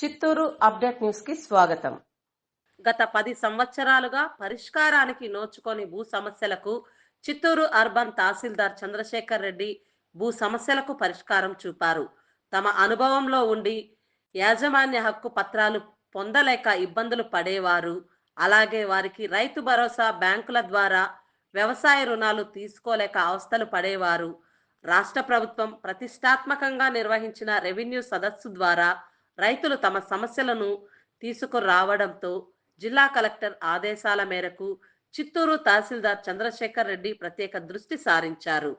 Chittoor update న్యూస్కి స్వాగతం. గత పది సంవత్సరాలుగా పరిష్కారానికి నోచుకొని భూ సమస్యలకు చిత్తూరు అర్బన్ తహసీల్దార్ చంద్రశేఖర్ రెడ్డి భూ సమస్యలకు పరిష్కారం చూపారు. తమ అనుభవంలో ఉండి యాజమాన్య హక్కు పత్రాలు పొందలేక ఇబ్బందులు పడేవారు. అలాగే వారికి రైతు భరోసా బ్యాంకుల ద్వారా వ్యవసాయ రుణాలు తీసుకోలేక అవస్థలు పడేవారు. రాష్ట్ర ప్రభుత్వం ప్రతిష్టాత్మకంగా నిర్వహించిన రెవెన్యూ సదస్సు ద్వారా రైతులు తమ సమస్యలను తీసుకురావడంతో జిల్లా కలెక్టర్ ఆదేశాల మేరకు చిత్తూరు తహసీల్దార్ చంద్రశేఖర్ రెడ్డి ప్రత్యేక దృష్టి సారించారు.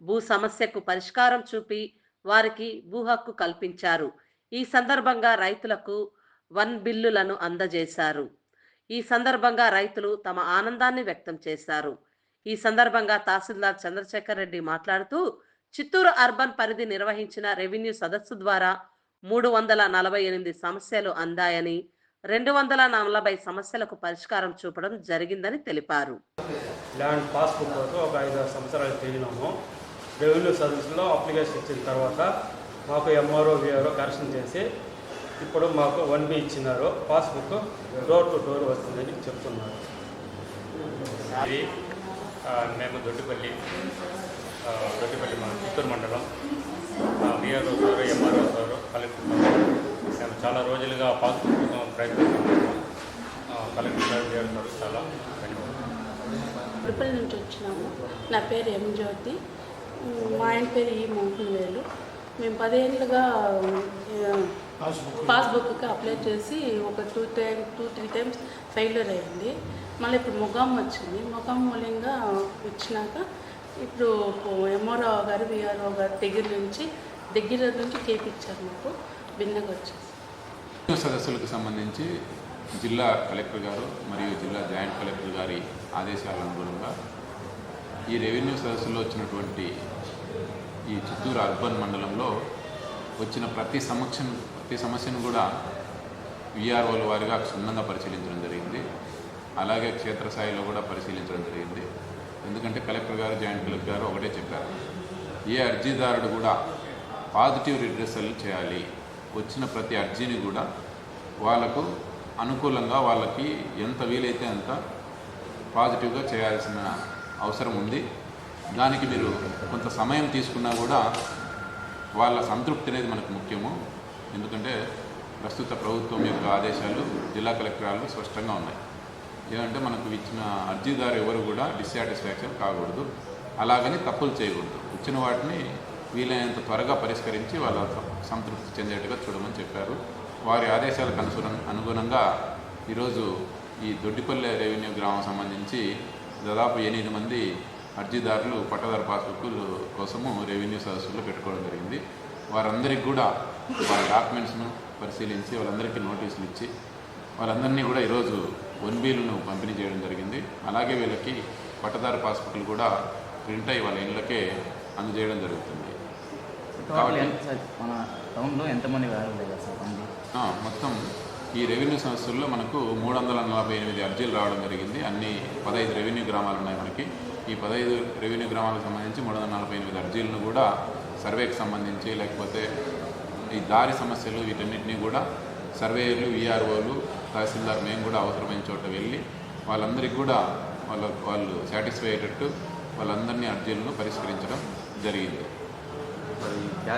భూ సమస్యకు పరిష్కారం చూపి వారికి భూ హక్కు కల్పించారు. ఈ సందర్భంగా రైతులకు వన్ బిల్లులను అందజేశారు. ఈ సందర్భంగా రైతులు తమ ఆనందాన్ని వ్యక్తం చేశారు. ఈ సందర్భంగా తహసీల్దార్ చంద్రశేఖర్ రెడ్డి మాట్లాడుతూ చిత్తూరు అర్బన్ పరిధి నిర్వహించిన రెవెన్యూ సదస్సు ద్వారా మూడు వందల నలభై ఎనిమిది సమస్యలు అందాయని రెండు వందల నలభై సమస్యలకు పరిష్కారం చూపడం జరిగిందని తెలిపారు. ల్యాండ్ పాస్బుక్ కోసం ఒక ఐదు ఆరు సంవత్సరాలు తిరిగినాము. రెవెన్యూ సర్వీస్లో అప్లికేషన్ ఇచ్చిన తర్వాత మాకు ఎంఆర్ఓ విఆర్ఓ కరెక్షన్ చేసి ఇప్పుడు మాకు వన్ బి ఇచ్చినారు. పాస్బుక్ డోర్ టు డోర్ వస్తుందని చెప్తున్నారు. ఇది మేము దొడ్డిపల్లి దొడ్డిపల్లి మన చిత్తూరు మండలం VRO sir MRO sir collector sir మేము చాలా రోజులుగా పాస్బుక్ కోసం ప్రయత్నిస్తున్నాము కలెక్టర్ గారు విఆర్ఓ చాలా నుంచి వచ్చినాము. నా పేరు ఎం జ్యోతి. మా ఆయన పేరు ఈ మోహన్ వేలు. మేము పదేళ్ళుగా పాస్బుక్కి అప్లై చేసి ఒక two time two three times failure అయ్యింది. మళ్ళీ ఇప్పుడు ముఖం వచ్చింది. ముఖం మూలంగా వచ్చినాక ఇప్పుడు ఎంఆర్ఓ గారు విఆర్ఓ గారి దగ్గర నుంచి దగ్గర నుంచి చేపించారు మాకు. భిన్నగా వచ్చేసి సదస్సులకు సంబంధించి జిల్లా కలెక్టర్ గారు మరియు జిల్లా జాయింట్ కలెక్టర్ గారి ఆదేశాల అనుగుణంగా ఈ రెవెన్యూ సదస్సులో వచ్చినటువంటి ఈ చిత్తూరు అర్బన్ మండలంలో వచ్చిన ప్రతి సమక్షం ప్రతి సమస్యను కూడా విఆర్ఓల వారిగా క్షుణ్ణంగా పరిశీలించడం జరిగింది. అలాగే క్షేత్రస్థాయిలో కూడా పరిశీలించడం జరిగింది. ఎందుకంటే కలెక్టర్ గారు జాయింట్ కలెక్టర్ గారు ఒకటే చెప్పారు. ఏ అర్జీదారుడు కూడా పాజిటివ్ రిడ్రెసల్ చేయాలి. వచ్చిన ప్రతి అర్జీని కూడా వాళ్ళకు అనుకూలంగా వాళ్ళకి ఎంత వీలైతే అంత పాజిటివ్గా చేయాల్సిన అవసరం ఉంది. దానికి మీరు కొంత సమయం తీసుకున్నా కూడా వాళ్ళ సంతృప్తి అనేది మనకు ముఖ్యము. ఎందుకంటే ప్రస్తుత ప్రభుత్వం యొక్క ఆదేశాలు జిల్లా కలెక్టరాలు స్పష్టంగా ఉన్నాయి. ఏమంటే మనకు ఇచ్చిన అర్జీదారు ఎవరు కూడా డిస్సాటిస్ఫాక్షన్ కాకూడదు. అలాగని తప్పులు చేయకూడదు. ఇచ్చిన వాటిని వీలైనంత త్వరగా పరిష్కరించి వాళ్ళ సంతృప్తి చెందేట్టుగా చూడమని చెప్పారు. వారి ఆదేశాలకు అనుసర అనుగుణంగా ఈరోజు ఈ దొడ్డిపల్లె రెవెన్యూ గ్రామం సంబంధించి దాదాపు ఎనిమిది మంది అర్జీదారులు పట్టదారు పాస్బుక్లు కోసము రెవెన్యూ సదస్సులో పెట్టుకోవడం జరిగింది. వారందరికీ కూడా వారి డాక్యుమెంట్స్ను పరిశీలించి వాళ్ళందరికీ నోటీసులు ఇచ్చి వాళ్ళందరినీ కూడా ఈరోజు వన్ బీలను పంపిణీ చేయడం జరిగింది. అలాగే వీళ్ళకి పట్టదారు పాస్బుక్లు కూడా ప్రింట్ అయ్యి వాళ్ళ ఇళ్ళకే అందజేయడం జరుగుతుంది. టోటల్ ఎంత సార్ మన టౌన్లో ఎంతమంది సార్ మంది? ఆ, మొత్తం ఈ రెవెన్యూ సంస్థల్లో మనకు మూడు వందల నలభై ఎనిమిది అర్జీలు రావడం జరిగింది. అన్ని పదహైదు రెవెన్యూ గ్రామాలు ఉన్నాయి మనకి. ఈ పదహైదు రెవెన్యూ గ్రామాలకు సంబంధించి మూడు వందల నలభై ఎనిమిది అర్జీలను కూడా సర్వేకి సంబంధించి లేకపోతే ఈ దారి సమస్యలు వీటన్నిటినీ కూడా సర్వేయర్లు విఆర్ఓలు తహసీల్దార్ మేము కూడా అవసరమైన చోట వెళ్ళి వాళ్ళందరికీ కూడా వాళ్ళ వాళ్ళు సాటిస్ఫై అయ్యేటట్టు వాళ్ళందరినీ అర్జీలను పరిష్కరించడం జరిగింది. మరి గ్యాస్